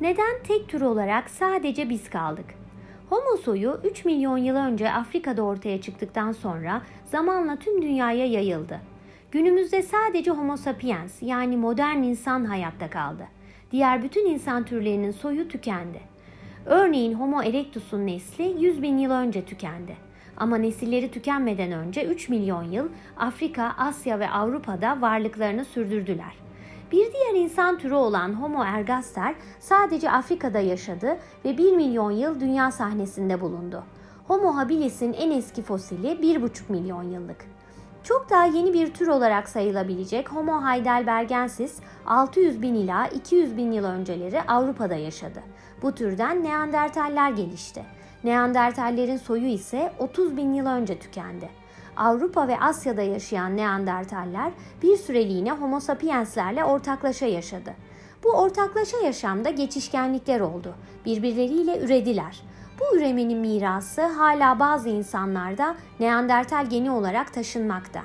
Neden tek tür olarak sadece biz kaldık? Homo soyu 3 milyon yıl önce Afrika'da ortaya çıktıktan sonra zamanla tüm dünyaya yayıldı. Günümüzde sadece Homo sapiens yani modern insan hayatta kaldı. Diğer bütün insan türlerinin soyu tükendi. Örneğin Homo erectus'un nesli 100 bin yıl önce tükendi. Ama nesilleri tükenmeden önce 3 milyon yıl Afrika, Asya ve Avrupa'da varlıklarını sürdürdüler. Bir diğer insan türü olan Homo ergaster sadece Afrika'da yaşadı ve 1 milyon yıl dünya sahnesinde bulundu. Homo habilis'in en eski fosili 1,5 milyon yıllık. Çok daha yeni bir tür olarak sayılabilecek Homo heidelbergensis 600 bin ila 200 bin yıl önceleri Avrupa'da yaşadı. Bu türden Neandertaller gelişti. Neandertallerin soyu ise 30 bin yıl önce tükendi. Avrupa ve Asya'da yaşayan Neandertaller bir süreliğine Homo sapienslerle ortaklaşa yaşadı. Bu ortaklaşa yaşamda geçişkenlikler oldu. Birbirleriyle ürediler. Bu üremenin mirası hala bazı insanlarda Neandertal geni olarak taşınmakta.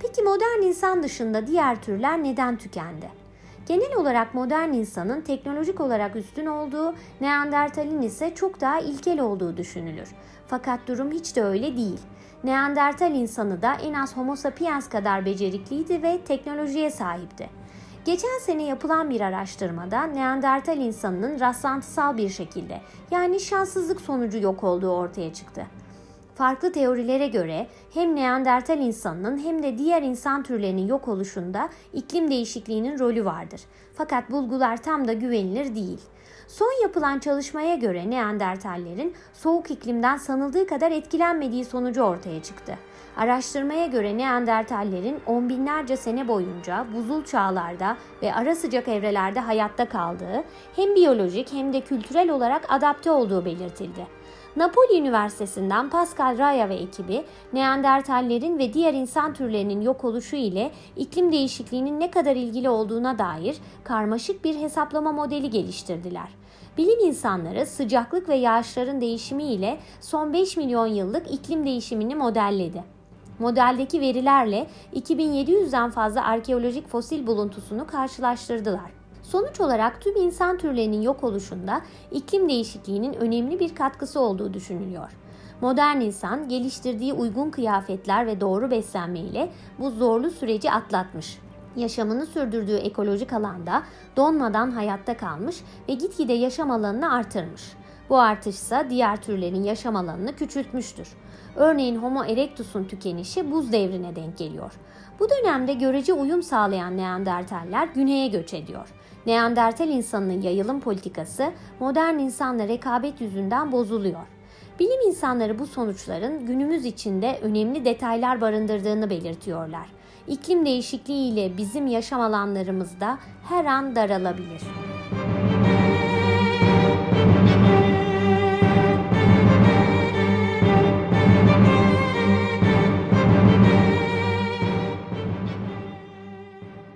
Peki modern insan dışında diğer türler neden tükendi? Genel olarak modern insanın teknolojik olarak üstün olduğu, Neandertal'in ise çok daha ilkel olduğu düşünülür. Fakat durum hiç de öyle değil. Neandertal insanı da en az Homo sapiens kadar becerikliydi ve teknolojiye sahipti. Geçen sene yapılan bir araştırmada Neandertal insanının rastlantısal bir şekilde yani şanssızlık sonucu yok olduğu ortaya çıktı. Farklı teorilere göre hem Neandertal insanının hem de diğer insan türlerinin yok oluşunda iklim değişikliğinin rolü vardır. Fakat bulgular tam da güvenilir değil. Son yapılan çalışmaya göre Neandertallerin soğuk iklimden sanıldığı kadar etkilenmediği sonucu ortaya çıktı. Araştırmaya göre Neandertallerin on binlerce sene boyunca buzul çağlarda ve ara sıcak evrelerde hayatta kaldığı, hem biyolojik hem de kültürel olarak adapte olduğu belirtildi. Napoli Üniversitesi'nden Pascal Raya ve ekibi Neandertallerin ve diğer insan türlerinin yok oluşu ile iklim değişikliğinin ne kadar ilgili olduğuna dair karmaşık bir hesaplama modeli geliştirdiler. Bilim insanları sıcaklık ve yağışların değişimi ile son 5 milyon yıllık iklim değişimini modelledi. Modeldeki verilerle 2700'den fazla arkeolojik fosil buluntusunu karşılaştırdılar. Sonuç olarak tüm insan türlerinin yok oluşunda iklim değişikliğinin önemli bir katkısı olduğu düşünülüyor. Modern insan geliştirdiği uygun kıyafetler ve doğru beslenme ile bu zorlu süreci atlatmış. Yaşamını sürdürdüğü ekolojik alanda donmadan hayatta kalmış ve gitgide yaşam alanını artırmış. Bu artışsa diğer türlerin yaşam alanını küçültmüştür. Örneğin Homo erectus'un tükenişi buz devrine denk geliyor. Bu dönemde görece uyum sağlayan Neandertaller güneye göç ediyor. Neandertal insanının yayılım politikası modern insanla rekabet yüzünden bozuluyor. Bilim insanları bu sonuçların günümüz içinde önemli detaylar barındırdığını belirtiyorlar. İklim değişikliği ile bizim yaşam alanlarımız da her an daralabilir.